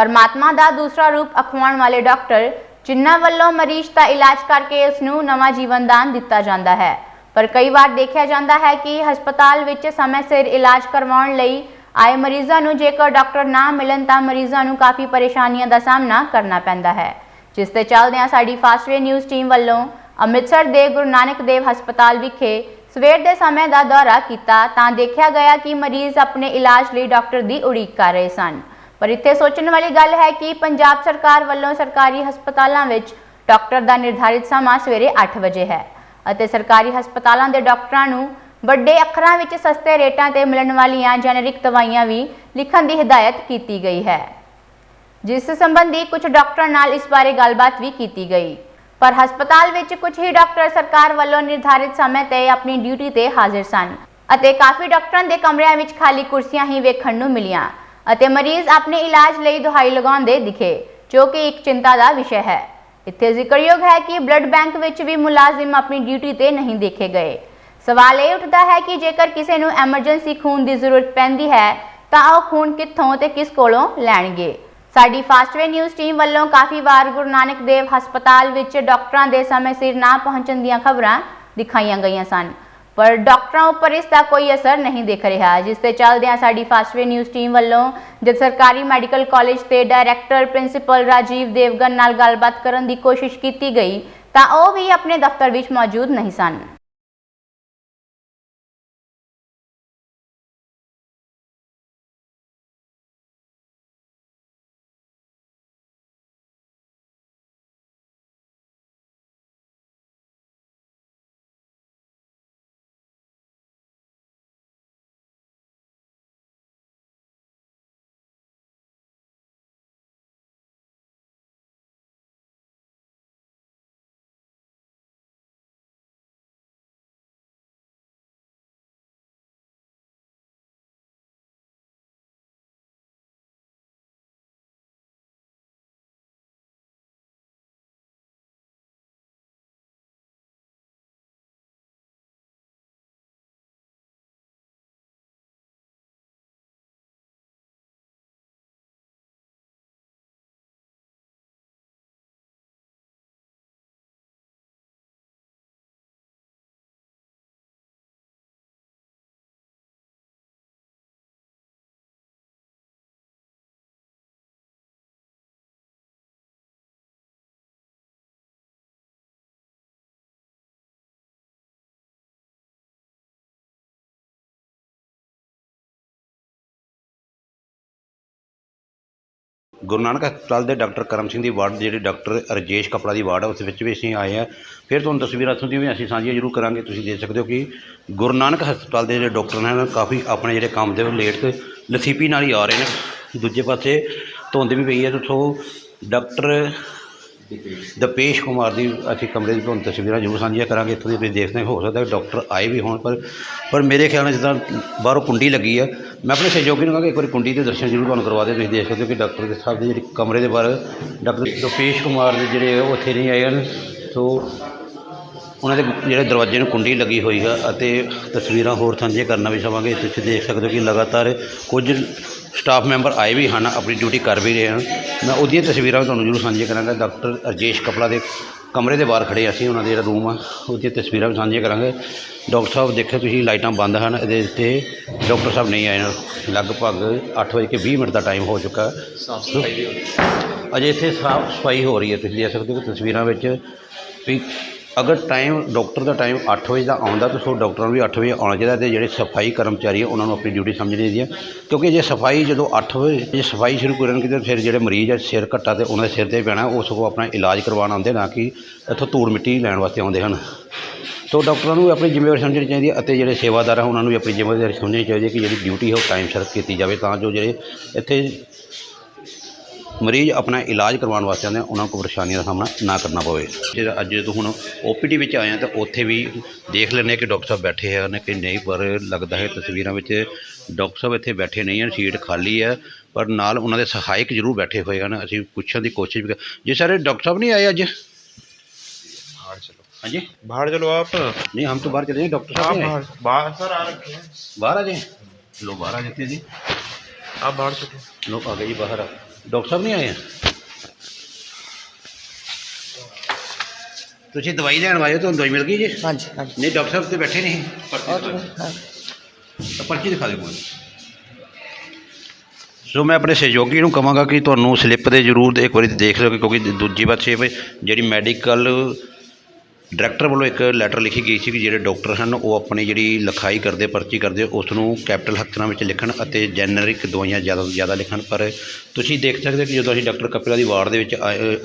ਪਰਮਾਤਮਾ ਦਾ ਦੂਸਰਾ ਰੂਪ ਅਖਵਾਉਣ ਵਾਲੇ ਡਾਕਟਰ, ਜਿਨ੍ਹਾਂ ਵੱਲੋਂ ਮਰੀਜ਼ ਦਾ ਇਲਾਜ ਕਰਕੇ ਉਸ ਨੂੰ ਨਵਾਂ ਜੀਵਨ ਦਾਨ ਦਿੱਤਾ ਜਾਂਦਾ ਹੈ। ਪਰ ਕਈ ਵਾਰ ਦੇਖਿਆ ਜਾਂਦਾ ਹੈ ਕਿ ਹਸਪਤਾਲ ਵਿੱਚ ਸਮੇਂ ਸਿਰ ਇਲਾਜ ਕਰਵਾਉਣ ਲਈ ਆਏ ਮਰੀਜ਼ਾਂ ਨੂੰ ਜੇਕਰ ਡਾਕਟਰ ਨਾ ਮਿਲਣ ਤਾਂ ਮਰੀਜ਼ਾਂ ਨੂੰ ਕਾਫੀ ਪਰੇਸ਼ਾਨੀਆਂ ਦਾ ਸਾਹਮਣਾ ਕਰਨਾ ਪੈਂਦਾ ਹੈ। ਜਿਸ ਤੇ ਚੱਲਦਿਆਂ ਸਾਡੀ ਫਾਸਟਵੇ ਨਿਊਜ਼ ਟੀਮ ਵੱਲੋਂ ਅੰਮ੍ਰਿਤਸਰ ਦੇ ਗੁਰੂ ਨਾਨਕ ਦੇਵ ਹਸਪਤਾਲ ਵਿਖੇ ਸਵੇਰ ਦੇ ਸਮੇਂ ਦਾ ਦੌਰਾ ਕੀਤਾ ਤਾਂ ਦੇਖਿਆ ਗਿਆ ਕਿ ਮਰੀਜ਼ ਆਪਣੇ ਇਲਾਜ ਲਈ ਡਾਕਟਰ ਦੀ ਉਡੀਕ ਕਰ ਰਹੇ ਸਨ। ਪਰ ਇੱਥੇ ਸੋਚਣ ਵਾਲੀ ਗੱਲ ਹੈ ਕਿ ਪੰਜਾਬ ਸਰਕਾਰ ਵੱਲੋਂ ਸਰਕਾਰੀ ਹਸਪਤਾਲਾਂ ਵਿੱਚ ਡਾਕਟਰ ਦਾ ਨਿਰਧਾਰਿਤ ਸਮਾਂ ਸਵੇਰੇ 8 ਵਜੇ ਹੈ ਅਤੇ ਸਰਕਾਰੀ ਹਸਪਤਾਲਾਂ ਦੇ ਡਾਕਟਰਾਂ ਨੂੰ ਵੱਡੇ ਅੱਖਰਾਂ ਵਿੱਚ ਸਸਤੇ ਰੇਟਾਂ ਤੇ ਮਿਲਣ ਵਾਲੀਆਂ ਜੈਨਰਿਕ ਦਵਾਈਆਂ ਵੀ ਲਿਖਣ ਦੀ ਹਦਾਇਤ ਕੀਤੀ ਗਈ ਹੈ। ਜਿਸ ਸੰਬੰਧੀ ਕੁਝ ਡਾਕਟਰਾਂ ਨਾਲ ਇਸ ਬਾਰੇ ਗੱਲਬਾਤ ਵੀ ਕੀਤੀ ਗਈ। ਪਰ ਹਸਪਤਾਲ ਵਿੱਚ ਕੁਝ ਹੀ ਡਾਕਟਰ ਸਰਕਾਰ ਵੱਲੋਂ ਨਿਰਧਾਰਿਤ ਸਮੇਂ ਤੇ ਆਪਣੀ ਡਿਊਟੀ ਤੇ ਹਾਜ਼ਰ ਸਨ ਅਤੇ ਕਾਫੀ ਡਾਕਟਰਾਂ ਦੇ ਕਮਰਿਆਂ ਵਿੱਚ ਖਾਲੀ ਕੁਰਸੀਆਂ ਹੀ ਵੇਖਣ ਨੂੰ ਮਿਲੀਆਂ। ਅਤੇ ਮਰੀਜ਼ ਆਪਣੇ ਇਲਾਜ ਲਈ ਦਵਾਈ ਲਗਾਉਂਦੇ ਦਿਖੇ, ਜੋ ਕਿ ਇੱਕ ਚਿੰਤਾ ਦਾ ਵਿਸ਼ਾ ਹੈ। ਇੱਥੇ ਜ਼ਿਕਰਯੋਗ ਹੈ ਕਿ ਬਲੱਡ ਬੈਂਕ ਵਿੱਚ ਵੀ ਮੁਲਾਜ਼ਮ ਆਪਣੀ ਡਿਊਟੀ ਤੇ ਨਹੀਂ ਦੇਖੇ ਗਏ। ਸਵਾਲ ਇਹ ਉੱਠਦਾ ਹੈ ਕਿ ਜੇਕਰ ਕਿਸੇ ਨੂੰ ਐਮਰਜੈਂਸੀ ਖੂਨ ਦੀ ਜ਼ਰੂਰਤ ਪੈਂਦੀ ਹੈ, ਤਾਂ ਉਹ ਖੂਨ ਕਿੱਥੋਂ ਤੇ ਕਿਸ ਕੋਲੋਂ ਲੈਣਗੇ? ਸਾਡੀ ਫਾਸਟਵੇ ਨਿਊਜ਼ ਟੀਮ ਵੱਲੋਂ ਕਾਫੀ ਵਾਰ ਗੁਰੂ ਨਾਨਕ ਦੇਵ ਹਸਪਤਾਲ ਵਿੱਚ ਡਾਕਟਰਾਂ ਦੇ ਸਮੇਂ ਸਿਰ ਨਾ ਪਹੁੰਚਣ ਦੀਆਂ ਖਬਰਾਂ ਦਿਖਾਈਆਂ ਗਈਆਂ ਸਨ। ਪਰ ਡਾਕਟਰਾਂ ਉੱਪਰ ਇਸ ਦਾ ਕੋਈ ਅਸਰ ਨਹੀਂ ਦਿਖ ਰਿਹਾ। ਜਿਸ ਤੇ ਚੱਲਦਿਆਂ ਸਾਡੀ ਫਾਸਟਵੇ ਨਿਊਜ਼ ਟੀਮ ਵੱਲੋਂ ਜਦ ਸਰਕਾਰੀ ਮੈਡੀਕਲ ਕਾਲਜ ਤੇ ਡਾਇਰੈਕਟਰ ਪ੍ਰਿੰਸੀਪਲ ਰਾਜੀਵ ਦੇਵਗਨ ਨਾਲ ਗੱਲਬਾਤ ਕਰਨ ਦੀ ਕੋਸ਼ਿਸ਼ ਕੀਤੀ ਗਈ, ਤਾਂ ਉਹ ਵੀ ਆਪਣੇ ਦਫ਼ਤਰ ਵਿੱਚ ਮੌਜੂਦ ਨਹੀਂ ਸਨ। ਗੁਰੂ ਨਾਨਕ ਹਸਪਤਾਲ ਦੇ ਡਾਕਟਰ ਕਰਮ ਸਿੰਘ ਦੀ ਵਾਰਡ ਜਿਹੜੇ ਡਾਕਟਰ ਰਜੇਸ਼ ਕਪੜਾ ਦੀ ਵਾਰਡ ਆ, ਉਸ ਵਿੱਚ ਵੀ ਅਸੀਂ ਆਏ ਹਾਂ। ਫਿਰ ਤੁਹਾਨੂੰ ਤਸਵੀਰਾਂ ਇੱਥੋਂ ਦੀਆਂ ਵੀ ਅਸੀਂ ਸਾਂਝੀਆਂ ਜ਼ਰੂਰ ਕਰਾਂਗੇ। ਤੁਸੀਂ ਦੇਖ ਸਕਦੇ ਹੋ ਕਿ ਗੁਰੂ ਨਾਨਕ ਹਸਪਤਾਲ ਦੇ ਜਿਹੜੇ ਡਾਕਟਰ ਨੇ ਕਾਫੀ ਆਪਣੇ ਜਿਹੜੇ ਕੰਮ ਦੇ ਲੇਟ ਤੇ ਲਸੀਪੀ ਨਾਲ ਹੀ ਆ ਰਹੇ ਨੇ। ਦੂਜੇ ਪਾਸੇ ਧੁੰਦ ਵੀ ਪਈ ਹੈ ਤੇ ਉੱਥੋਂ ਡਾਕਟਰ ਦਪੇਸ਼ ਕੁਮਾਰ ਦੀ ਅਸੀਂ ਕਮਰੇ ਦੀ ਤੁਹਾਨੂੰ ਤਸਵੀਰਾਂ ਜ਼ਰੂਰ ਸਾਂਝੀਆਂ ਕਰਾਂਗੇ। ਇੱਥੋਂ ਦੀ ਤੁਸੀਂ ਦੇਖਦੇ ਹੋ ਸਕਦਾ ਡਾਕਟਰ ਆਏ ਵੀ ਹੋਣ, ਪਰ ਪਰ ਮੇਰੇ ਖਿਆਲ ਨਾਲ ਜਿੱਦਾਂ ਬਾਹਰੋਂ ਕੁੰਡੀ ਲੱਗੀ ਆ ਮੈਂ ਆਪਣੇ ਸਹਿਯੋਗੀ ਨੂੰ ਕਹਾਂਗਾ ਇੱਕ ਵਾਰੀ ਕੁੰਡੀ ਦੇ ਦਰਸ਼ਨ ਜ਼ਰੂਰ ਤੁਹਾਨੂੰ ਕਰਵਾ ਦੇ ਤੁਸੀਂ ਦੇਖ ਸਕਦੇ ਹੋ ਕਿ ਡਾਕਟਰ ਸਾਹਿਬ ਦੇ ਜਿਹੜੇ ਕਮਰੇ ਦੇ ਬਾਹਰ ਡਾਕਟਰ ਦਪੇਸ਼ ਕੁਮਾਰ ਦੇ ਜਿਹੜੇ ਉਹ ਇੱਥੇ ਨਹੀਂ ਆਏ ਹਨ। ਸੋ ਉਹਨਾਂ ਦੇ ਜਿਹੜੇ ਦਰਵਾਜ਼ੇ ਨੂੰ ਕੁੰਡੀ ਲੱਗੀ ਹੋਈ ਹੈ ਅਤੇ ਤਸਵੀਰਾਂ ਹੋਰ ਸਾਂਝੀਆਂ ਕਰਨਾ ਵੀ ਚਾਹਾਂਗੇ। ਤੁਸੀਂ ਦੇਖ ਸਕਦੇ ਹੋ ਕਿ ਲਗਾਤਾਰ ਕੁਝ ਸਟਾਫ ਮੈਂਬਰ ਆਏ ਵੀ ਹਨ, ਆਪਣੀ ਡਿਊਟੀ ਕਰ ਵੀ ਰਹੇ ਹਨ। ਮੈਂ ਉਹਦੀਆਂ ਤਸਵੀਰਾਂ ਵੀ ਤੁਹਾਨੂੰ ਜ਼ਰੂਰ ਸਾਂਝੀਆਂ ਕਰਾਂਗਾ। ਡਾਕਟਰ ਰਜੇਸ਼ ਕਪਲਾ ਦੇ ਕਮਰੇ ਦੇ ਬਾਹਰ ਖੜੇ ਅਸੀਂ ਉਹਨਾਂ ਦੇ ਜਿਹੜਾ ਰੂਮ ਆ ਉਹਦੀਆਂ ਤਸਵੀਰਾਂ ਵੀ ਸਾਂਝੀਆਂ ਕਰਾਂਗੇ। ਡਾਕਟਰ ਸਾਹਿਬ ਦੇਖੋ ਤੁਸੀਂ ਲਾਈਟਾਂ ਬੰਦ ਹਨ ਇਹਦੇ ਉੱਤੇ ਡਾਕਟਰ ਸਾਹਿਬ ਨਹੀਂ ਆਏ ਲਗਭਗ 8 ਵਜੇ ਕੇ 20 ਮਿੰਟ ਦਾ ਟਾਈਮ ਹੋ ਚੁੱਕਾ। ਅਜੇ ਇੱਥੇ ਸਾਫ਼ ਸਫ਼ਾਈ ਹੋ ਰਹੀ ਹੈ ਤੁਸੀਂ ਦੇਖ ਸਕਦੇ ਹੋ ਤਸਵੀਰਾਂ ਵਿੱਚ ਵੀ ਅਗਰ ਟਾਈਮ, ਡਾਕਟਰ ਦਾ ਟਾਈਮ 8 ਵਜੇ ਦਾ ਆਉਂਦਾ, ਤਾਂ ਸੋ ਡਾਕਟਰਾਂ ਨੂੰ ਵੀ 8 ਵਜੇ ਆਉਣਾ ਚਾਹੀਦਾ ਤੇ ਜਿਹੜੇ ਸਫ਼ਾਈ ਕਰਮਚਾਰੀ ਆ, ਉਹਨਾਂ ਨੂੰ ਆਪਣੀ ਡਿਊਟੀ ਸਮਝਣੀ ਚਾਹੀਦੀ ਹੈ ਕਿਉਂਕਿ ਜੇ ਸਫ਼ਾਈ ਜਦੋਂ 8 ਵਜੇ, ਜੇ ਸਫ਼ਾਈ ਸ਼ੁਰੂ ਕਰਨਗੇ ਤਾਂ ਫਿਰ ਜਿਹੜੇ ਮਰੀਜ਼ ਆ, ਸਿਰ ਘੱਟਾ ਤੇ ਉਹਨਾਂ ਦੇ ਸਿਰ ਤੇ ਪੈਣਾ, ਉਹ ਸਗੋਂ ਆਪਣਾ ਇਲਾਜ ਕਰਵਾਉਣ ਆਉਂਦੇ, ਨਾ ਕਿ ਇੱਥੋਂ ਧੂੜ ਮਿੱਟੀ ਲੈਣ ਵਾਸਤੇ ਆਉਂਦੇ ਹਨ। ਤੋ ਡਾਕਟਰਾਂ ਨੂੰ ਵੀ ਆਪਣੀ ਜ਼ਿੰਮੇਵਾਰੀ ਸਮਝਣੀ ਚਾਹੀਦੀ ਹੈ ਅਤੇ ਜਿਹੜੇ ਸੇਵਾਦਾਰ ਆ, ਉਹਨਾਂ ਨੂੰ ਵੀ ਆਪਣੀ ਜ਼ਿੰਮੇਵਾਰੀ ਸਮਝਣੀ ਚਾਹੀਦੀ ਹੈ ਕਿ ਜਿਹੜੀ ਡਿਊਟੀ ਹੈ ਉਹ ਟਾਈਮ ਸਿਰ ਕੀਤੀ ਜਾਵੇ, ਤਾਂ ਜੋ ਜਿਹੜੇ ਇੱਥੇ ਮਰੀਜ਼ ਆਪਣਾ ਇਲਾਜ ਕਰਵਾਉਣ ਵਾਸਤੇ ਆਉਂਦੇ ਆ ਉਹਨਾਂ ਨੂੰ ਕੋਈ ਪਰੇਸ਼ਾਨੀਆਂ ਦਾ ਸਾਹਮਣਾ ਨਾ ਕਰਨਾ ਪਵੇ ਜਿਹੜਾ ਅੱਜ ਜਦੋਂ ਹੁਣ ਓਪੀਡੀ ਵਿੱਚ ਆਏ ਆ ਤਾਂ ਉੱਥੇ ਵੀ ਦੇਖ ਲੈਂਦੇ ਹਾਂ ਕਿ ਡਾਕਟਰ ਸਾਹਿਬ ਬੈਠੇ ਹਨ ਕਿ ਨਹੀਂ ਪਰ ਲੱਗਦਾ ਹੈ ਤਸਵੀਰਾਂ ਵਿੱਚ ਡਾਕਟਰ ਸਾਹਿਬ ਇੱਥੇ ਬੈਠੇ ਨਹੀਂ ਹਨ ਸੀਟ ਖਾਲੀ ਹੈ ਪਰ ਨਾਲ ਉਹਨਾਂ ਦੇ ਸਹਾਇਕ ਜ਼ਰੂਰ ਬੈਠੇ ਹੋਏ ਹਨ ਅਸੀਂ ਪੁੱਛਣ ਦੀ ਕੋਸ਼ਿਸ਼ ਵੀ ਕਰ ਜੀ ਸਰ ਡਾਕਟਰ ਸਾਹਿਬ ਨਹੀਂ ਆਏ ਅੱਜ बाहर चलो ਹਾਂਜੀ बाहर चलो आप नहीं हम तो बाहर चले हैं डॉक्टर आप साहब नहीं आए। बाहर बाहर सर आ रखे हैं बाहर आ जाए लो बाहर आ जाते हैं जी आप बाहर चलो लो आ गए जी बाहर आ ਡਾਕਟਰ ਸਾਹਿਬ ਨਹੀਂ ਆਏ ਆ? ਤੁਸੀਂ ਦਵਾਈ ਲੈਣ ਆਏ ਹੋ ਤੁਹਾਨੂੰ ਦਵਾਈ ਮਿਲ ਗਈ ਜੀ ਹਾਂਜੀ ਹਾਂਜੀ ਨਹੀਂ ਡਾਕਟਰ ਸਾਹਿਬ ਤੇ ਬੈਠੇ ਨਹੀਂ ਪਰਚੀ ਦਿਖਾ ਦਿਓ। ਤਾਂ ਪਰਚੀ ਦਿਖਾ ਦਿਓ ਮੈਨੂੰ ਸੋ ਮੈਂ ਆਪਣੇ ਸਹਿਯੋਗੀ ਨੂੰ ਕਹਾਂਗਾ ਕਿ ਤੁਹਾਨੂੰ ਸਲਿੱਪ ਦੇ ਜ਼ਰੂਰ ਇੱਕ ਵਾਰੀ ਦੇਖ ਲਓ ਕਿਉਂਕਿ ਦੂਜੀ ਪਾਸੇ ਵੀ ਜਿਹੜੀ ਮੈਡੀਕਲ ਡਾਇਰੈਕਟਰ ਵੱਲੋਂ ਇੱਕ ਲੈਟਰ ਲਿਖੀ ਗਈ ਸੀ ਕਿ ਜਿਹੜੇ ਡਾਕਟਰ ਹਨ, ਉਹ ਆਪਣੀ ਜਿਹੜੀ ਲਿਖਾਈ ਕਰਦੇ, ਪਰਚੀ ਕਰਦੇ ਉਸ ਨੂੰ ਕੈਪੀਟਲ ਅੱਖਰਾਂ ਵਿੱਚ ਲਿਖਣ ਅਤੇ ਜੈਨਰਿਕ ਦਵਾਈਆਂ ਜ਼ਿਆਦਾ ਤੋਂ ਜ਼ਿਆਦਾ ਲਿਖਣ। ਪਰ ਤੁਸੀਂ ਦੇਖ ਸਕਦੇ ਹੋ ਕਿ ਜਦੋਂ ਅਸੀਂ ਡਾਕਟਰ ਕਪਿਲਾ ਦੀ ਵਾਰਡ ਦੇ ਵਿੱਚ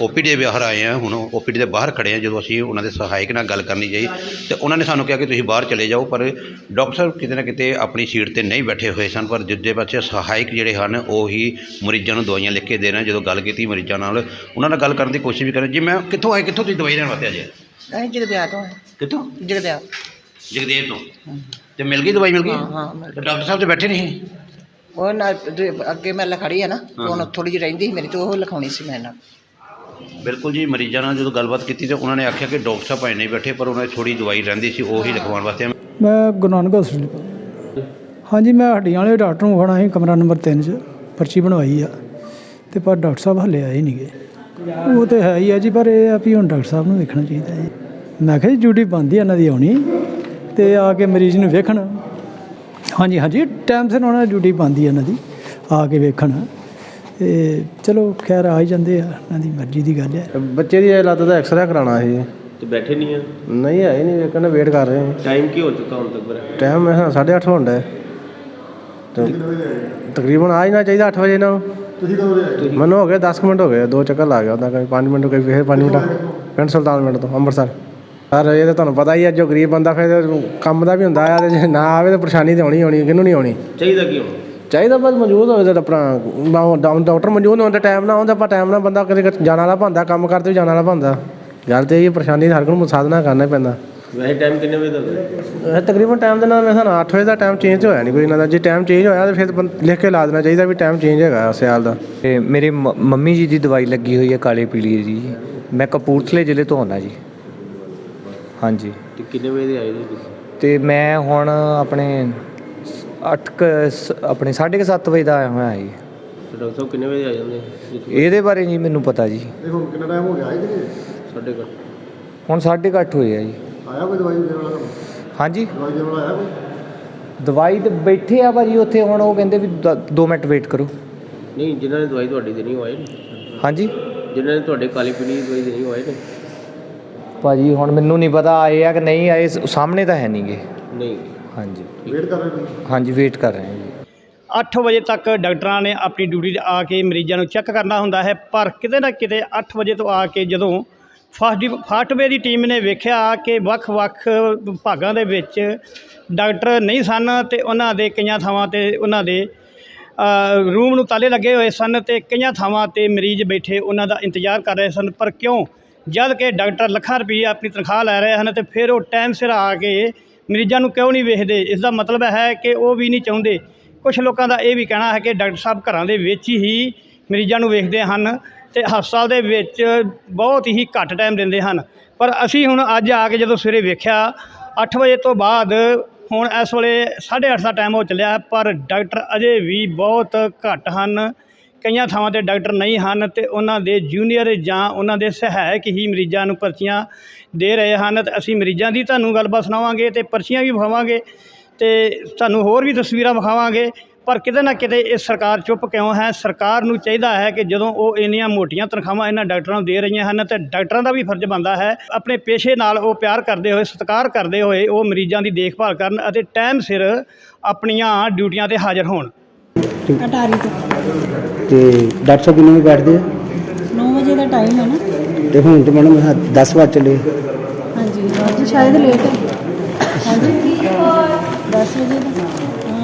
ਓਪੀਡੀ ਦੇ ਬਾਹਰ ਆਏ ਹਾਂ, ਹੁਣ ਓਪੀਡੀ ਦੇ ਬਾਹਰ ਖੜੇ ਹਾਂ, ਜਦੋਂ ਅਸੀਂ ਉਹਨਾਂ ਦੇ ਸਹਾਇਕ ਨਾਲ ਗੱਲ ਕਰਨੀ ਚਾਹੀ, ਤੇ ਉਹਨਾਂ ਨੇ ਸਾਨੂੰ ਕਿਹਾ ਕਿ ਤੁਸੀਂ ਬਾਹਰ ਚਲੇ ਜਾਓ, ਪਰ ਡਾਕਟਰ ਸਾਹਿਬ ਕਿਤੇ ਨਾ ਕਿਤੇ ਆਪਣੀ ਸੀਟ ਤੇ ਨਹੀਂ ਬੈਠੇ ਹੋਏ ਸਨ, ਪਰ ਦੂਜੇ ਪਾਸੇ ਸਹਾਇਕ ਜਿਹੜੇ ਹਨ, ਉਹ ਹੀ ਮਰੀਜ਼ਾਂ ਨੂੰ ਦਵਾਈਆਂ ਲਿਖ ਕੇ ਦੇ ਰਹੇ ਜਦੋਂ ਗੱਲ ਕੀਤੀ ਮਰੀਜ਼ਾਂ ਨਾਲ, ਉਹਨਾਂ ਨਾਲ ਗੱਲ ਕਰਨ ਦੀ ਕੋਸ਼ਿਸ਼ ਵੀ ਕਰਾਂ ਜੀ, ਮੈਂ ਕਿੱਥੋਂ ਆਏ, ਕਿੱਥੋਂ ਤੁਸੀਂ ਦਵਾਈ ਲੈਣ ਵਾਸਤੇ ਆਏ? ਅਸੀਂ ਜਗਦਿਆ ਤੋਂ ਆਏ। ਕਿੱਥੋਂ? ਜਗਦਿਆ ਜਗਦੇਵ ਤੋਂ? ਤੇ ਮਿਲ ਗਈ ਦਵਾਈ ਮਿਲ ਗਈ? ਹਾਂ ਹਾਂ ਮਿਲ ਤੇ ਡਾਕਟਰ ਸਾਹਿਬ ਤੇ ਬੈਠੇ ਨਹੀਂ ਉਹ ਨਾਲ ਦੇ- ਅੱਗੇ ਮੈਂ ਲਿਖੜੀ ਆ ਨਾ ਹੁਣ ਥੋੜੀ ਜਿਹੀ ਰਹਿੰਦੀ ਸੀ ਮੇਰੀ ਤੇ ਉਹ ਲਿਖਾਉਣੀ ਸੀ ਮੈਂ ਨਾਲ। ਬਿਲਕੁਲ ਜੀ ਮਰੀਜ਼ਾਂ ਨਾਲ ਜਦੋਂ ਗੱਲਬਾਤ ਕੀਤੀ ਤੇ ਉਹਨਾਂ ਨੇ ਆਖਿਆ ਕਿ ਡਾਕਟਰ ਸਾਹਿਬ ਭਾਈ ਨਹੀਂ ਬੈਠੇ ਪਰ ਉਹਨਾਂ ਦੀ ਥੋੜੀ ਦਵਾਈ ਰਹਿੰਦੀ ਸੀ ਉਹ ਹੀ। ਲਿਖਵਾਉਣ ਵਾਸਤੇ ਮੈਂ ਗੁਰੂ ਨਾਨਕ ਹਸਪੀਟਲ ਹਾਂਜੀ ਮੈਂ ਹੱਡੀਆਂ ਵਾਲੇ ਡਾਕਟਰ ਨੂੰ ਖੜਾ ਸੀ ਕਮਰਾ ਨੰਬਰ 3 'ਚ ਪਰਚੀ ਬਣਵਾਈ ਆ। ਤੇ ਪਰ ਡਾਕਟਰ ਸਾਹਿਬ ਹਲੇ ਆਏ ਨਹੀਂਗੇ ਉਹ ਤੇ ਹੈ ਹੀ ਆ ਜੀ ਪਰ ਇਹ ਆ ਵੀ ਹੁਣ ਡਾਕਟਰ ਸਾਹਿਬ ਨੂੰ ਵੇਖਣਾ ਚਾਹੀਦਾ ਜੀ। ਮੈਂ ਕਿਹਾ ਜੀ ਡਿਊਟੀ ਬੰਦੀ ਇਹਨਾਂ ਦੀ ਆਉਣੀ। ਤੇ ਆ ਕੇ ਮਰੀਜ਼ ਨੂੰ ਵੇਖਣ। ਹਾਂਜੀ ਹਾਂਜੀ ਟਾਈਮ ਸਿਰ ਉਹਨਾਂ ਦੀ ਡਿਊਟੀ ਬੰਦੀ ਇਹਨਾਂ ਦੀ ਆ ਕੇ ਵੇਖਣ। ਤੇ ਚਲੋ ਖੈਰ ਆ ਹੀ ਜਾਂਦੇ ਆ ਇਹਨਾਂ ਦੀ ਮਰਜ਼ੀ ਦੀ ਗੱਲ ਹੈ। ਬੱਚੇ ਦੀ ਲੱਤ ਦਾ ਐਕਸਰੇ ਕਰਾਉਣਾ ਸੀ। ਤੇ ਬੈਠੇ ਨਹੀਂ ਆ? ਨਹੀਂ ਆਏ ਨਹੀਂ ਕਹਿੰਦੇ ਵੇਟ ਕਰ ਰਹੇ ਹਾਂ ਟਾਈਮ ਕੀ ਹੋ ਚੁੱਕਾ ਹੁਣ ਤੱਕ ਪਰ ਟਾਈਮ ਮੈਂ ਹਾਂ 8:30 ਹੋਣ ਦਾ ਤਕਰੀਬਨ ਆ ਹੀ ਨਾ ਚਾਹੀਦਾ 8 ਵਜੇ ਨਾਲ ਤੁਸੀਂ ਕਦੋਂ ਮੈਨੂੰ ਹੋ ਗਏ 10 ਕੁ ਮਿੰਟ ਹੋ ਗਏ ਦੋ ਚੱਕਰ ਲਾ ਗਿਆ ਉਹਦਾ ਕੋਈ 5 ਮਿੰਟ ਕੋਈ ਫਿਰ 5 ਮਿੰਟ। ਪਿੰਡ ਸੁਲਤਾਨ ਮਿੰਟ ਤੋਂ ਅੰਮ੍ਰਿਤਸਰ। ਸਰ ਇਹ ਤਾਂ ਤੁਹਾਨੂੰ ਪਤਾ ਹੀ ਹੈ ਜੋ ਗਰੀਬ ਬੰਦਾ ਫਿਰ ਕੰਮ ਦਾ ਵੀ ਹੁੰਦਾ ਆ ਤੇ ਜੇ ਨਾ ਆਵੇ ਤਾਂ ਪਰੇਸ਼ਾਨੀ ਤਾਂ ਆਉਣੀ ਆਉਣੀ ਕਿਹਨੂੰ ਨਹੀਂ ਆਉਣੀ ਚਾਹੀਦਾ ਕੀ ਹੁਣ? ਚਾਹੀਦਾ ਬਸ ਮੌਜੂਦ ਹੋਵੇ ਤਾਂ ਆਪਣਾ ਡਾ- ਡਾ- ਡਾਕਟਰ ਮੌਜੂਦ ਹੋਣ ਦਾ ਟਾਈਮ ਨਾ ਆਉਂਦਾ ਆਪਾਂ ਟਾਈਮ ਨਾਲ ਬੰਦਾ ਕਦੇ ਕਦੇ ਜਾਣ ਵਾਲਾ ਬੰਦਾ ਕੰਮ ਕਰਦੇ ਵੀ ਜਾਣ ਵਾਲਾ ਬੰਦਾ ਗੱਲ ਤੇ ਇਹ ਪਰੇਸ਼ਾਨੀ ਹਰ ਕੋਈ ਨੂੰ ਸਾਧਨਾ ਕਰਨਾ ਪੈਂਦਾ। ਵੈਸੇ ਟਾਈਮ ਕਿੰਨੇ ਵਜੇ ਦਾ ਇਹ ਤਕਰੀਬਨ ਟਾਈਮ ਦੇ ਨਾਲ ਮੈਂ ਸਾਨੂੰ 8 ਵਜੇ ਦਾ ਟਾਈਮ ਚੇਂਜ ਹੋਇਆ ਨਹੀਂ ਕੋਈ ਇਹਨਾਂ ਦਾ ਜੇ ਟਾਈਮ ਚੇਂਜ ਹੋਇਆ ਤਾਂ ਫਿਰ ਬੰ- ਲਿਖ ਕੇ ਲਾ ਦੇਣਾ ਚਾਹੀਦਾ ਵੀ ਟਾਈਮ ਚੇਂਜ ਹੈਗਾ ਸਿਆਲ ਦਾ। ਤੇ ਮੇਰੇ ਮ- ਮੰਮੀ ਜੀ ਦੀ ਦਵਾਈ ਲੱਗੀ ਹੋਈ ਹੈ ਕਾਲੇ ਪੀਲੀਏ ਦੀ ਜੀ। ਮੈਂ ਕਪੂਰਥਲੇ ਜ਼ਿਲ੍ਹੇ ਤੋਂ ਆਉਂਦਾ ਜੀ। ਹਾਂਜੀ। ਤੇ ਕਿੰਨੇ ਵਜੇ ਦੇ ਆਏ ਜੀ ਤੁਸੀਂ? ਤੇ ਮੈਂ ਹੁਣ ਆਪਣੇ 8 ਆਪਣੇ 7:30 ਵਜੇ ਦਾ ਆਇਆ ਹੋਇਆ ਜੀ। ਤੇ ਡਾਕਟਰ ਸਾਹਿਬ ਕਿੰਨੇ ਵਜੇ ਆ ਜਾਂਦੇ ਜੀ ਇਹਦੇ ਬਾਰੇ ਨਹੀਂ ਮੈਨੂੰ ਪਤਾ ਜੀ। ਸਾਡੇ ਕੋਲ ਹੁਣ 8:30 ਹੋਏ ਆ ਜੀ। ਆਇਆ ਕੋਈ ਦਵਾਈ ਦੇਣ ਵਾਲਾ? ਹਾਂਜੀ। ਦਵਾਈ ਤੇ ਬੈਠੇ ਆ ਭਾਜੀ ਉੱਥੇ ਹੁਣ ਉਹ ਕਹਿੰਦੇ ਵੀ 2 ਮਿੰਟ ਵੇਟ ਕਰੋ। ਨਹੀਂ ਜਿਨ੍ਹਾਂ ਨੇ ਦਵਾਈ ਤੁਹਾਡੀ ਦੇਣੀ ਉਹ ਆਏ ਨੇ। ਹਾਂਜੀ। ਜਿਨ੍ਹਾਂ ਨੇ ਤੁਹਾਡੇ ਕਾਲੀ ਪੀਲੀ ਦੀ ਦਵਾਈ ਦੇਣੀ ਉਹ ਆਏ ਨੇ। ਭਾਜੀ ਹੁਣ ਮੈਨੂੰ ਨਹੀਂ ਪਤਾ ਆਏ ਆ ਕਿ ਨਹੀਂ ਆਏ ਸਾਹਮਣੇ ਤਾਂ ਹੈ ਨਹੀਂਗੇ। ਨਹੀਂ। ਹਾਂਜੀ। ਵੇਟ ਕਰ ਰਹੇ ਹਾਂਜੀ ਵੇਟ ਕਰ ਰਹੇ ਹਾਂ ਜੀ 8 ਵਜੇ ਤੱਕ ਡਾਕਟਰਾਂ ਨੇ ਆਪਣੀ ਡਿਊਟੀ 'ਤੇ ਆ ਕੇ ਮਰੀਜ਼ਾਂ ਨੂੰ ਚੈੱਕ ਕਰਨਾ ਹੁੰਦਾ ਹੈ ਪਰ ਕਿਤੇ ਨਾ ਕਿਤੇ 8 ਵਜੇ ਤੋਂ ਆ ਕੇ ਜਦੋਂ ਫਾਸਟ ਫਾਸਟਵੇ ਦੀ ਟੀਮ ਨੇ ਵੇਖਿਆ ਕਿ ਵੱਖ-ਵੱਖ ਵਿਭਾਗਾਂ ਦੇ ਵਿੱਚ ਡਾਕਟਰ ਨਹੀਂ ਸਨ ਤੇ ਉਹਨਾਂ ਦੇ ਕਈਆਂ ਥਾਵਾਂ ਤੇ ਉਹਨਾਂ ਦੇ ਰੂਮ ਨੂੰ ਤਾਲੇ ਲੱਗੇ ਹੋਏ ਸਨ ਤੇ ਕਈਆਂ ਥਾਵਾਂ ਤੇ ਮਰੀਜ਼ ਬੈਠੇ ਉਹਨਾਂ ਦਾ ਇੰਤਜ਼ਾਰ ਕਰ ਰਹੇ ਸਨ। ਪਰ ਕਿਉਂ? ਜਦ ਕਿ ਡਾਕਟਰ ਲੱਖਾਂ ਰੁਪਏ ਆਪਣੀ ਤਨਖਾਹ ਲੈ ਰਹੇ ਹਨ ਤੇ ਫਿਰ ਉਹ ਟਾਈਮ ਸਿਰ ਆ ਕੇ ਮਰੀਜ਼ਾਂ ਨੂੰ ਕਿਉਂ ਨਹੀਂ ਵੇਖਦੇ? ਇਸ ਦਾ ਮਤਲਬ ਹੈ ਕਿ ਉਹ ਵੀ ਨਹੀਂ ਚਾਹੁੰਦੇ। ਕੁਝ ਲੋਕਾਂ ਦਾ ਇਹ ਵੀ ਕਹਿਣਾ ਹੈ ਕਿ ਡਾਕਟਰ ਸਾਹਿਬ ਘਰਾਂ ਦੇ ਵਿੱਚ ਹੀ ਮਰੀਜ਼ਾਂ ਨੂੰ ਵੇਖਦੇ ਹਨ। ਤੇ ਹਸਪਤਾਲ ਦੇ ਵਿੱਚ ਬਹੁਤ ਹੀ ਘੱਟ ਟਾਈਮ ਦਿੰਦੇ ਹਨ। ਪਰ ਅਸੀਂ ਹੁਣ ਅੱਜ ਆ ਕੇ ਜਦੋਂ ਸਵੇਰੇ ਵੇਖਿਆ 8 ਵਜੇ ਤੋਂ ਬਾਅਦ ਹੁਣ ਇਸ ਵੇਲੇ 8:30 ਦਾ ਟਾਈਮ ਹੋ ਚੱਲਿਆ, ਪਰ ਡਾਕਟਰ ਅਜੇ ਵੀ ਬਹੁਤ ਘੱਟ ਹਨ। ਕਈਆਂ ਥਾਵਾਂ ਤੇ ਡਾਕਟਰ ਨਹੀਂ ਹਨ ਤੇ ਉਹਨਾਂ ਦੇ ਜੂਨੀਅਰ ਜਾਂ ਉਹਨਾਂ ਦੇ ਸਹਾਇਕ ਹੀ ਮਰੀਜ਼ਾਂ ਨੂੰ ਪਰਚੀਆਂ ਦੇ ਰਹੇ ਹਨ। ਤੇ ਅਸੀਂ ਮਰੀਜ਼ਾਂ ਦੀ ਤੁਹਾਨੂੰ ਗੱਲਬਾਤ ਸੁਣਾਵਾਂਗੇ ਤੇ ਪਰਚੀਆਂ ਵੀ ਵਿਖਾਵਾਂਗੇ ਤੇ ਤੁਹਾਨੂੰ ਹੋਰ ਵੀ ਤਸਵੀਰਾਂ ਵਿਖਾਵਾਂਗੇ। ਪਰ ਕਿਤੇ ਨਾ ਕਿਤੇ ਇਹ ਸਰਕਾਰ ਚੁੱਪ ਕਿਉਂ ਹੈ? ਸਰਕਾਰ ਨੂੰ ਚਾਹੀਦਾ ਹੈ ਕਿ ਜਦੋਂ ਉਹ ਇੰਨੀਆਂ ਮੋਟੀਆਂ ਤਨਖਾਹਾਂ ਇਹਨਾਂ ਡਾਕਟਰਾਂ ਨੂੰ ਦੇ ਰਹੀਆਂ ਹਨ ਤੇ ਡਾਕਟਰਾਂ ਦਾ ਵੀ ਫਰਜ਼ ਬਣਦਾ ਹੈ। ਆਪਣੇ ਪੇਸ਼ੇ ਨਾਲ ਉਹ ਪਿਆਰ ਕਰਦੇ ਹੋਏ ਸਤਿਕਾਰ ਕਰਦੇ ਹੋਏ ਉਹ ਮਰੀਜ਼ਾਂ ਦੀ ਦੇਖਭਾਲ ਕਰਨ ਅਤੇ ਟਾਈਮ ਸਿਰ ਆਪਣੀਆਂ ਡਿਊਟੀਆਂ ਤੇ ਹਾਜ਼ਰ ਹੋਣ। ਅਟਾਰੀ ਤੋਂ। ਤੇ ਡਾਕਟਰ ਸਾਹਿਬ ਕਿੰਨੇ ਵਜੇ ਬੈਠਦੇ ਆ? 9 ਵਜੇ ਦਾ ਟਾਈਮ ਹੈ ਨਾ। ਤੇ ਹੁਣ ਤੇ ਮੈਡਮ 10 ਵਜੇ ਚੱਲੇ। ਹਾਂਜੀ ਅੱਜ ਸ਼ਾਇਦ ਲੇਟ ਹੈ। ਹਾਂਜੀ। 10 ਵਜੇ ਦਾ।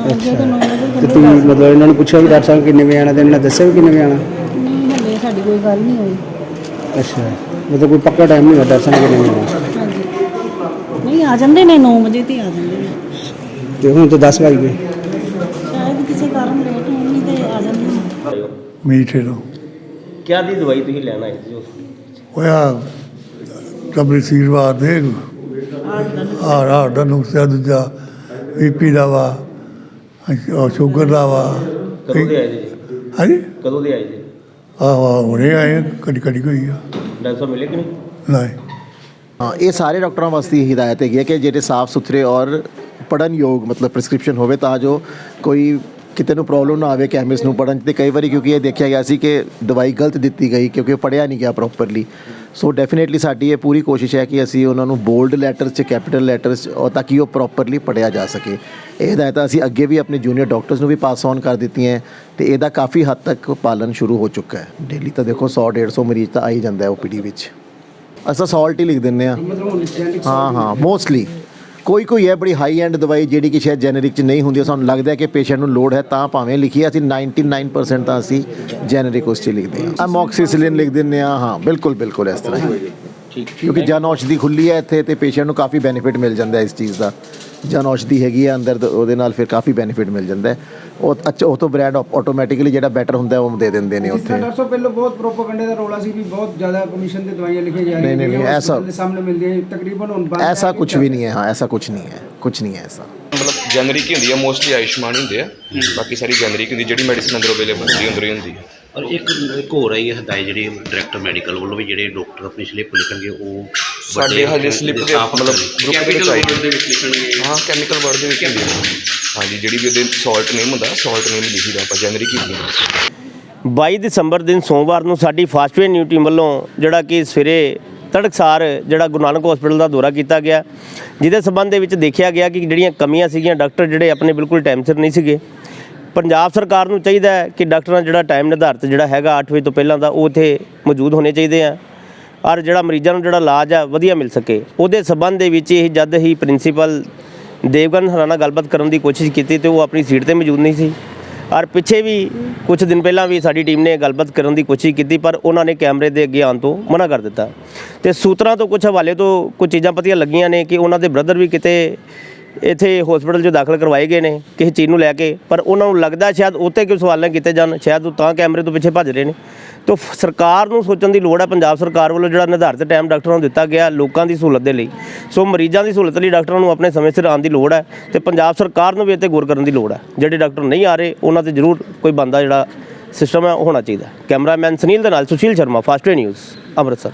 ਅੱਗੇ ਤਾਂ 9 ਵਜੇ ਚੱਲੇ ਮਤਲਬ ਇਹਨਾਂ ਨੂੰ ਪੁੱਛਿਆ ਵੀ ਡਾਕਟਰ ਸਾਹਿਬ ਕਿੰਨੇ ਵਜੇ ਆਣਾ ਤੇ ਇਹਨਾਂ ਨੇ ਦੱਸਿਆ ਵੀ ਕਿੰਨੇ ਵਜੇ ਆਣਾ ਨਹੀਂ ਹਲੇ ਸਾਡੀ ਕੋਈ ਗੱਲ ਨਹੀਂ ਹੋਈ ਅੱਛਾ ਮਤਲਬ ਕੋਈ ਪੱਕਾ ਟਾਈਮ ਨਹੀਂ ਹੁੰਦਾ ਡਾਕਟਰ ਸਾਹਿਬ ਕਿੰਨੇ ਵਜੇ ਆਉਣਾ। ਹਾਂਜੀ ਨਹੀਂ ਆ ਜਾਂਦੇ ਨੇ 9 ਵਜੇ ਤੇ ਆ ਜਾਂਦੇ ਨੇ ਤੇ ਹੁਣ ਤੇ 10 ਵਜ ਗਏ ਸ਼ਾਇਦ ਕਿਸੇ ਕਾਰਨ ਲੇਟ ਹੋਣ ਨਹੀਂ ਤੇ ਆ ਜਾਂਦੇ ਨੇ ਮੀਠੇ ਤੋਂ ਕਿਆ ਦੀ ਦਵਾਈ ਤੁਸੀਂ ਲੈਣ ਆਏ ਸੀ ਉਸ ਹੋਇਆ ਕਬਰੀ ਸੀਰਵਾਰ ਦੇ ਹਾਰ ਹਾਰ ਦਾ ਨੁਕਸਾ ਦੂਜਾ ਬੀਪੀ ਦਾ ਵਾ ਉਹ ਸ਼ੂਗਰ ਦਾ ਵਾ। ਕਦੋਂ ਦੇ ਆਏ ਜੀ? ਹਾਂਜੀ? ਕਦੋਂ ਦੇ ਆਏ ਜੀ? ਆਹ ਹੁਣੇ ਆਏ ਕਦੀ ਕਦੀ ਕੋਈ ਆ। ਡਾਕਟਰ ਸਾਹਿਬ ਮਿਲੇ ਕਿ ਨਹੀਂ? ਨਹੀਂ। ਹਾਂ ਇਹ ਸਾਰੇ ਡਾਕਟਰਾਂ ਵਾਸਤੇ ਹਦਾਇਤ ਹੈਗੀ ਹੈ ਕਿ ਜਿਹੜੇ ਸਾਫ਼ ਸੁਥਰੇ ਔਰ ਪੜਨ ਯੋਗ ਮਤਲਬ ਪ੍ਰਿਸਕ੍ਰਿਪਸ਼ਨ ਹੋਵੇ ਤਾਂ ਜੋ ਕੋਈ ਕਿਤੇ ਨੂੰ ਪ੍ਰੋਬਲਮ ਨਾ ਆਵੇ ਕੈਮਿਸਟ ਨੂੰ ਪੜਨ ਤੇ ਕਈ ਵਾਰੀ ਕਿਉਂਕਿ ਇਹ ਦੇਖਿਆ ਗਿਆ ਸੀ ਕਿ ਦਵਾਈ ਗਲਤ ਦਿੱਤੀ ਗਈ ਕਿਉਂਕਿ ਪੜਿਆ ਨਹੀਂ ਗਿਆ ਪ੍ਰੋਪਰਲੀ ਸੋ ਡੈਫੀਨੇਟਲੀ ਸਾਡੀ ਇਹ ਪੂਰੀ ਕੋਸ਼ਿਸ਼ ਹੈ ਕਿ ਅਸੀਂ ਉਹਨਾਂ ਨੂੰ ਬੋਲਡ ਲੈਟਰਸ 'ਚ ਕੈਪੀਟਲ ਲੈਟਰਸ ਤਾਂ ਕਿ ਉਹ ਪ੍ਰੋਪਰਲੀ ਪੜਿਆ ਜਾ ਸਕੇ। ਇਹ ਹਦਾਇਤਾਂ ਅਸੀਂ ਅੱਗੇ ਵੀ ਆਪਣੇ ਜੂਨੀਅਰ ਡਾਕਟਰਸ ਨੂੰ ਵੀ ਪਾਸ ਔਨ ਕਰ ਦਿੱਤੀਆਂ ਤੇ ਇਹਦਾ ਕਾਫੀ ਹੱਦ ਤੱਕ ਪਾਲਣ ਸ਼ੁਰੂ ਹੋ ਚੁੱਕਾ ਹੈ। ਡੇਲੀ ਤਾਂ ਦੇਖੋ 100 150 ਮਰੀਜ਼ ਤਾਂ ਆ ਹੀ ਜਾਂਦਾ ਹੈ ਓਪੀਡੀ ਵਿੱਚ। ਅਸਾਂ ਸਾਲਟ ਹੀ ਲਿਖ ਦਿੰਦੇ ਆ ਹਾਂ ਹਾਂ ਮੋਸਟਲੀ ਕੋਈ ਕੋਈ ਹੈ ਬੜੀ ਹਾਈ ਐਂਡ ਦਵਾਈ ਜਿਹੜੀ ਕਿ ਸ਼ਾਇਦ ਜੈਨਰਿਕ ਚ ਨਹੀਂ ਹੁੰਦੀ ਸਾਨੂੰ ਲੱਗਦਾ ਹੈ ਕਿ ਪੇਸ਼ੈਂਟ ਨੂੰ ਲੋੜ ਹੈ ਤਾਂ ਭਾਵੇਂ ਲਿਖੀ ਅਸੀਂ 99% ਤਾਂ ਅਸੀਂ ਜੈਨਰਿਕ ਉਸ ਚ ਲਿਖਦੇ ਹਾਂ। ਅਮੋਕਸੀਸਿਲਿਨ ਲਿਖ ਦਿੰਦੇ ਆ ਹਾਂ ਬਿਲਕੁਲ ਬਿਲਕੁਲ ਇਸ ਤਰ੍ਹਾਂ ਹੀ। ਠੀਕ ਕਿਉਂਕਿ ਜਨ ਔਸ਼ਧੀ ਖੁੱਲੀ ਹੈ ਇੱਥੇ ਤੇ ਪੇਸ਼ੈਂਟ ਨੂੰ ਕਾਫੀ ਬੈਨੀਫਿਟ ਮਿਲ ਜਾਂਦਾ ਹੈ ਇਸ ਚੀਜ਼ ਦਾ। ਜਨ ਔਸ਼ਧੀ ਹੈਗੀ ਹੈ ਅੰਦਰ ਤਾਂ ਉਹਦੇ ਨਾਲ ਫਿਰ ਕਾਫੀ ਬੈਨੀਫਿਟ ਮਿਲ ਜਾਂਦਾ ਹੈ। ਉਹ ਅੱਛਾ ਉਹ ਤੋਂ ਬ੍ਰਾਂਡ ਆਟੋਮੈਟਿਕਲੀ ਜਿਹੜਾ ਬੈਟਰ ਹੁੰਦਾ ਹੈ ਉਹ ਦੇ ਦਿੰਦੇ ਨੇ ਉੱਥੇ। ਡਾਕਟਰ ਸਾਹਿਬ ਪਹਿਲਾਂ ਬਹੁਤ ਪ੍ਰੋਪਾਗੈਂਡਾ ਦਾ ਰੋਲਾ ਸੀ ਵੀ ਬਹੁਤ ਜ਼ਿਆਦਾ ਕਮਿਸ਼ਨ ਤੇ ਦਵਾਈਆਂ ਲਿਖੀਆਂ ਜਾ ਨਹੀਂ, ਨਹੀਂ, ਨਹੀਂ, ਐਸਾ- ਦੇ ਸਾਹਮਣੇ ਮਿਲਦੀਆਂ ਤਕਰੀਬਨ ਹੁਣ ਬੰਦ ਐਸਾ ਹੈ ਕੁਝ ਵੀ ਨਹੀਂ ਹੈ ਹਾਂ ਐਸਾ ਕੁਝ ਨਹੀਂ ਹੈ ਕੁਝ ਨਹੀਂ ਹੈ ਐਸਾ। ਮਤਲਬ ਜਨਰਿਕ ਹੀ ਹੁੰਦੀ ਹੈ ਮੋਸਟਲੀ ਆਯੁਸ਼ਮਾਨ ਹੀ ਹੁੰਦੇ ਆ। ਬਾਕੀ ਸਾਰੀ ਜਨਰਿਕ ਹੁੰਦੀ ਜਿਹੜੀ ਮੈਡੀਸਨ ਅੰਦਰੋਂ ਅਵੇਲੇਬਲ ਹੁੰਦੀ ਅੰਦਰੋਂ ਹੀ ਹੁੰਦੀ ਹੈ। ਔਰ ਇੱਕ ਇੱਕ ਹੋਰ ਆਈ ਹੈ ਹਦਾਇਤ ਜਿਹੜੀ ਡਾਇਰੈਕਟਰ ਮੈਡੀਕਲ ਵੱਲੋਂ ਵੀ ਜਿਹੜੇ ਡਾਕਟਰ ਆਪਣੀ ਸਲਿੱਪ ਲਿਖਣਗੇ ਉਹ ਸਾਡੇ ਹਜੇ ਸਲਿੱਪ ਦੇ ਮਤਲਬ ਗਰੁੱਪ ਦੇ ਵਿੱਚ ਆਈ ਦੇ ਵਿੱਚ ਲਿਖਣਗੇ। ਹਾਂ ਕੈਮੀਕਲ ਵਰਡ ਦੇ ਵਿੱਚ ਹਾਂਜੀ ਜਿਹੜੀ ਵੀ ਉਹਦੇ ਸਾਲਟ ਨੇਮ ਹੁੰਦਾ ਸਾਲਟ ਨੇਮ ਲਿਖੀ ਦਾ ਆਪਾਂ ਜਨਰਿਕ ਹੀ ਹੈ 22 ਦਸੰਬਰ ਦਿਨ ਸੋਮਵਾਰ ਨੂੰ ਸਾਡੀ ਫਾਸਟਵੇ ਨਿਊ ਟੀਮ ਵੱਲੋਂ ਜਿਹੜਾ ਕਿ ਸਵੇਰੇ ਤੜਕਸਾਰ ਜਿਹੜਾ ਗੁਰੂ ਨਾਨਕ ਹਸਪੀਟਲ ਦਾ ਦੌਰਾ ਕੀਤਾ ਗਿਆ ਜਿਹਦੇ ਸਬੰਧ ਦੇ ਵਿੱਚ ਦੇਖਿਆ ਗਿਆ ਕਿ ਜਿਹੜੀਆਂ ਕਮੀਆਂ ਸੀਗੀਆਂ ਡਾਕਟਰ ਜਿਹੜੇ ਆਪਣੇ ਬਿਲਕੁਲ ਟਾਈਮ ਸਿਰ ਨਹੀਂ ਸੀਗੇ। ਪੰਜਾਬ ਸਰਕਾਰ ਨੂੰ ਚਾਹੀਦਾ ਹੈ ਕਿ ਡਾਕਟਰਾਂ ਜਿਹੜਾ ਟਾਈਮ ਨਿਰਧਾਰਿਤ ਜਿਹੜਾ ਹੈਗਾ 8 ਵਜੇ ਤੋਂ ਪਹਿਲਾਂ ਦਾ, ਉਹ ਇੱਥੇ ਮੌਜੂਦ ਹੋਣੇ ਚਾਹੀਦੇ ਆ। ਔਰ ਜਿਹੜਾ ਮਰੀਜ਼ਾਂ ਨੂੰ ਜਿਹੜਾ ਇਲਾਜ ਆ, ਵਧੀਆ ਮਿਲ ਸਕੇ। ਉਹਦੇ ਸਬੰਧ ਦੇ ਵਿੱਚ ਇਹ ਜਦ ਹੀ ਪ੍ਰਿੰਸੀਪਲ ਦੇਵਗਨ ਹਰਾਂ ਨਾਲ ਗੱਲਬਾਤ ਕਰਨ ਦੀ ਕੋਸ਼ਿਸ਼ ਕੀਤੀ ਤੇ ਉਹ ਆਪਣੀ ਸੀਟ ਤੇ ਮੌਜੂਦ ਨਹੀਂ ਸੀ। ਔਰ ਪਿੱਛੇ ਵੀ ਕੁਝ ਦਿਨ ਪਹਿਲਾਂ ਵੀ ਸਾਡੀ ਟੀਮ ਨੇ ਗੱਲਬਾਤ ਕਰਨ ਦੀ ਕੋਸ਼ਿਸ਼ ਕੀਤੀ, ਪਰ ਉਹਨਾਂ ਨੇ ਕੈਮਰੇ ਦੇ ਅੱਗੇ ਆਉਣ ਤੋਂ ਮਨਾ ਕਰ ਦਿੱਤਾ। ਤੇ ਸੂਤਰਾਂ ਤੋਂ ਕੁਝ ਹਵਾਲੇ ਤੋਂ ਕੁਝ ਚੀਜ਼ਾਂ ਪਤੀਆਂ ਲੱਗੀਆਂ ਨੇ ਕਿ ਉਹਨਾਂ ਦੇ ਬ੍ਰਦਰ ਵੀ ਕਿਤੇ ਇੱਥੇ ਹਸਪੀਟਲ 'ਚ ਦਾਖਲ ਕਰਵਾਏ ਗਏ ਨੇ, ਕਿਸੇ ਚੀਜ਼ ਨੂੰ ਲੈ ਕੇ, ਪਰ ਉਹਨਾਂ ਨੂੰ ਲੱਗਦਾ ਸ਼ਾਇਦ ਉੱਤੇ ਕੋਈ ਸਵਾਲ ਨਾ ਕੀਤੇ ਜਾਣ, ਸ਼ਾਇਦ ਉਹ ਤਾਂ ਕੈਮਰੇ ਤੋਂ ਪਿੱਛੇ ਭੱਜ ਰਹੇ ਨੇ। ਤਾਂ ਸਰਕਾਰ ਨੂੰ ਸੋਚਣ ਦੀ ਲੋੜ ਹੈ, ਪੰਜਾਬ ਸਰਕਾਰ ਵੱਲੋਂ ਜਿਹੜਾ ਨਿਰਧਾਰਿਤ ਟਾਈਮ ਡਾਕਟਰਾਂ ਨੂੰ ਦਿੱਤਾ ਗਿਆ, ਲੋਕਾਂ ਦੀ ਸਹੂਲਤ ਦੇ ਲਈ। ਸੋ ਮਰੀਜ਼ਾਂ ਦੀ ਸਹੂਲਤ ਲਈ ਡਾਕਟਰਾਂ ਨੂੰ ਆਪਣੇ ਸਮੇਂ ਸਿਰ ਆਉਣ ਦੀ ਲੋੜ ਹੈ ਤੇ ਪੰਜਾਬ ਸਰਕਾਰ ਨੂੰ ਵੀ ਇਹ 'ਤੇ ਗੌਰ ਕਰਨ ਦੀ ਲੋੜ ਹੈ। ਜਿਹੜੇ ਡਾਕਟਰ ਨਹੀਂ ਆ ਰਹੇ, ਉਹਨਾਂ ਤੇ ਜ਼ਰੂਰ ਕੋਈ ਬੰਦਾ ਜਿਹੜਾ ਸਿਸਟਮ ਹੈ, ਉਹ ਹੋਣਾ ਚਾਹੀਦਾ ਕੈਮਰਾਮੈਨ ਸੁਨੀਲ ਦੇ ਨਾਲ ਸੁਸ਼ੀਲ ਸ਼ਰਮਾ ਫਾਸਟਵੇ ਨਿਊਜ਼ ਅੰਮ੍ਰਿਤਸਰ।